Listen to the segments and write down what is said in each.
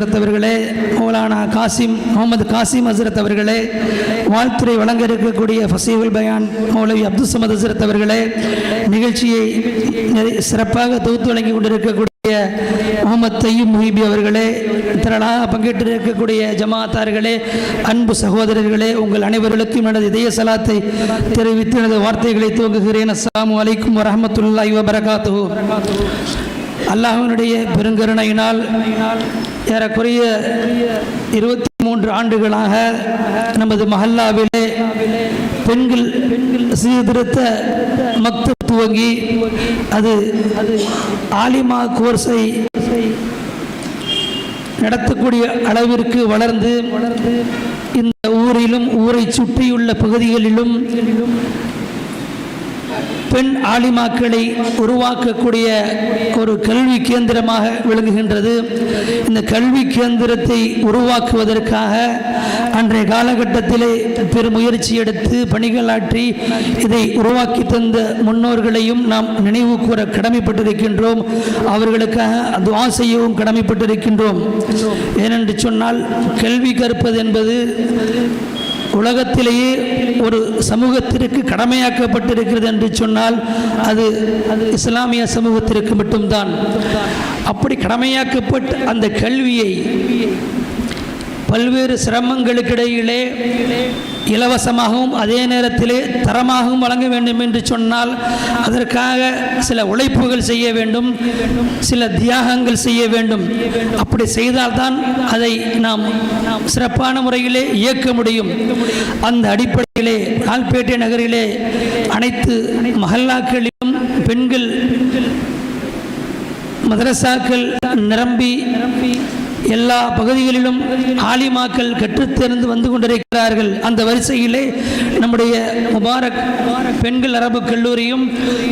அவர்களே மௌலானா காசிம் முகமது காசிம் ஹசரத் அவர்களே வாழ்த்துறை வழங்க இருக்கக்கூடிய ஃபசீவுல் பயான் மௌலவி அப்துல் சமத் ஹசரத் அவர்களே நிகழ்ச்சியை சிறப்பாக தொகுத்து வழங்கி கொண்டிருக்கக்கூடிய முகமது தையும் முஹிபி அவர்களே திரளாக பங்கேற்று இருக்கக்கூடிய ஜமாத்தார்களே அன்பு சகோதரர்களே உங்கள் அனைவர்களுக்கும் எனது இதய சலாத்தை தெரிவித்து எனது வார்த்தைகளை துவங்குகிறேன். அஸ்லாம் வலைக்கும் வரஹமத்துல்லாஹி வபரகாத்து அல்லாஹனுடைய பெருங்கருணையினால் ஏறக்குறைய இருபத்தி மூன்று ஆண்டுகளாக நமது மஹல்லாவிலே பெண்கள் சீர்திருத்த மக்து துவங்கி அது ஆலிமா கோர்ஸை நடத்தக்கூடிய அளவிற்கு வளர்ந்து வளர்ந்து இந்த ஊரிலும் ஊரை சுற்றியுள்ள பகுதிகளிலும் பெண் ஆலிமாக்களை உருவாக்கக்கூடிய ஒரு கல்வி கேந்திரமாக விளங்குகின்றது. இந்த கல்வி கேந்திரத்தை உருவாக்குவதற்காக அன்றைய காலகட்டத்திலே பெருமுயற்சி எடுத்து பணிகள் ஆற்றி இதை உருவாக்கி தந்த முன்னோர்களையும் நாம் நினைவு கூற கடமைப்பட்டிருக்கின்றோம். அவர்களுக்காக துவா செய்யவும் கடமைப்பட்டிருக்கின்றோம். ஏனென்று சொன்னால் கல்வி கற்பது என்பது உலகத்திலேயே ஒரு சமூகத்திற்கு கடமையாக்கப்பட்டிருக்கிறது என்று சொன்னால் அது அது இஸ்லாமிய சமூகத்திற்கு மட்டும்தான். அப்படி கடமையாக்கப்பட்ட அந்த கல்வியை பல்வேறு சிரமங்களுக்கிடையிலே இலவசமாகவும் அதே நேரத்திலே தரமாகவும் வழங்க வேண்டும் என்று சொன்னால் அதற்காக சில உழைப்புகள் செய்ய வேண்டும் சில தியாகங்கள் செய்ய வேண்டும். அப்படி செய்தால்தான் அதை நாம் சிறப்பான முறையிலே இயக்க முடியும். அந்த அடிப்படையிலே ஆல்பேட்டை நகரிலே அனைத்து மகல்லாக்களிலும் பெண்கள் மதரசாக்கள் நிரம்பி நிரம்பி எல்லா பகுதிகளிலும் ஆலிமாக்கள் கற்றுத்தேர்ந்து வந்து கொண்டிருக்கிறார்கள். அந்த வரிசையிலே நம்முடைய முபாரக் பெண்கள் அரபு கல்லூரியும்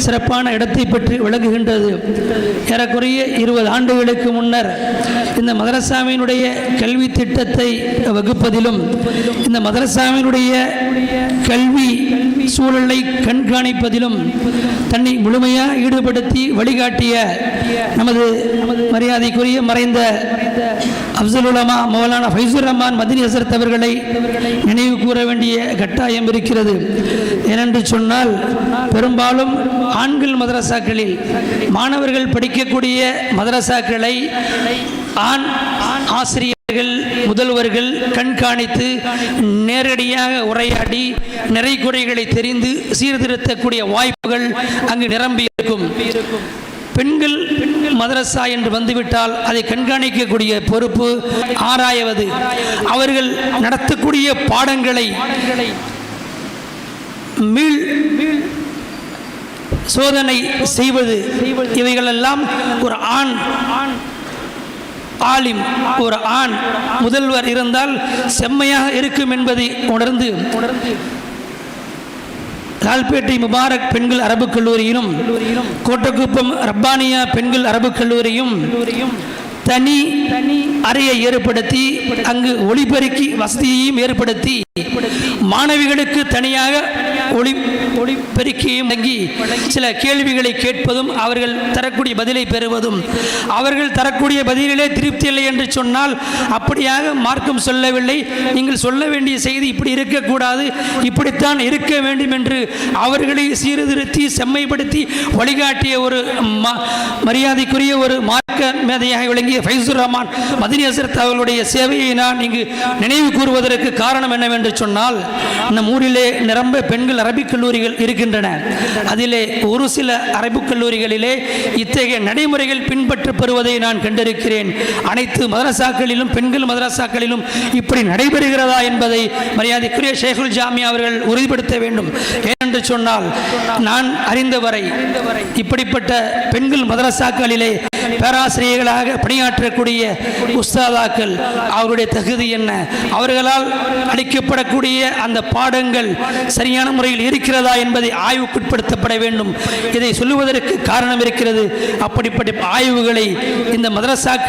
சிறப்பான இடத்தை பற்றி விளங்குகின்றது. ஏறக்குறைய இருபது ஆண்டுகளுக்கு முன்னர் இந்த மதரசாவினுடைய கல்வி திட்டத்தை வகுப்பதிலும் இந்த மதரசாவினுடைய கல்வி சூழலை கண்காணிப்பதிலும் தன்னை முழுமையாக ஈடுபடுத்தி வழிகாட்டிய நமது மரியாதைக்குரிய மறைந்த அப்சல் உலமா மௌலானா ஃபைசுர் ரஹ்மான் மதினி ஹசரத் அவர்களை நினைவு கூற வேண்டிய கட்டாயம் இருக்கிறது. ஏனென்று சொன்னால் பெரும்பாலும் ஆண்கள் மதரசாக்களில் மாணவர்கள் படிக்கக்கூடிய மதரசாக்களை ஆண் ஆசிரியர்கள் முதல்வர்கள் கண்காணித்து நேரடியாக உரையாடி நிறை குறைகளை தெரிந்து சீர்திருத்தக்கூடிய வாய்ப்புகள் அங்கு நிரம்பி இருக்கும் பெண்கள் மதரசா என்று வந்துவிட்டால் அதை கண்காணிக்கக்கூடிய பொறுப்பு ஆராயவது. அவர்கள் நடத்தக்கூடிய பாடங்களை மீள் சோதனை செய்வது. இவைகளெல்லாம் ஒரு ஆண் ஆலிம் ஒரு ஆண் முதல்வர் இருந்தால் செம்மையாக இருக்கும் என்பதை உணர்ந்து உணர்ந்து லால்பேட்டை முபாரக் பெண்கள் அரபு கல்லூரியிலும் கோட்டக்குப்பம் ரப்பானியா பெண்கள் அரபு கல்லூரியும் தனி தனி அறையை ஏற்படுத்தி அங்கு ஒளிபெருக்கி வசதியையும் ஏற்படுத்தி மாணவிகளுக்கு தனியாக ஒளி ஒளிபெருக்கியும் தங்கி சில கேள்விகளை கேட்பதும் அவர்கள் தரக்கூடிய பதிலை பெறுவதும். அவர்கள் தரக்கூடிய பதிலிலே திருப்தி இல்லை என்று சொன்னால் அப்படியாக மார்க்கம் சொல்லவில்லை. நீங்கள் சொல்ல வேண்டிய செய்தி இப்படி இருக்கக்கூடாது. இப்படித்தான் இருக்க வேண்டும் என்று அவர்களை சீர்திருத்தி செம்மைப்படுத்தி வழிகாட்டிய ஒரு ம- மரியாதைக்குரிய ஒரு மார்க்க மேதையாக விளங்கிய ஃபைசுர் ரஹ்மான் மதினி அவர்களுடைய சேவையை நான் இங்கு நினைவு கூறுவதற்கு காரணம் என்னவென்று சொன்னால் நம் ஊரிலே நிரம்ப பெண் பெண்கள் அரபிக் கல்லூரிகள் இருக்கின்றன. அதிலே ஒரு சில அரபிக் கல்லூரிகளிலே இத்தகைய நடைமுறைகள் பின்பற்றப்படுவதை நான் கண்டிருக்கிறேன். அனைத்து மதரசாக்களிலும் பெண்கள் மதரசாக்களிலும் இப்படி நடைபெறுகிறதா என்பதை மரியாதைக்குரிய ஷேகுல் ஜாமி அவர்கள் உறுதிப்படுத்த வேண்டும். ஏனென்று சொன்னால் நான் அறிந்தவரை இப்படிப்பட்ட பெண்கள் மதரசாக்களிலே பேராசிரியர்களாக பணியாற்றக்கூடிய உஸ்தாதாக்கள் அவருடைய தகுதி என்ன? அவர்களால் அளிக்கப்படக்கூடிய அந்த பாடங்கள் சரியான முறையில் இருக்கிறதா என்பதை ஆய்வுக்குட்படுத்தப்பட வேண்டும். இதை சொல்லுவதற்கு காரணம் இருக்கிறது. அப்படிப்பட்ட ஆய்வுகளை இந்த மதரசாக்கள்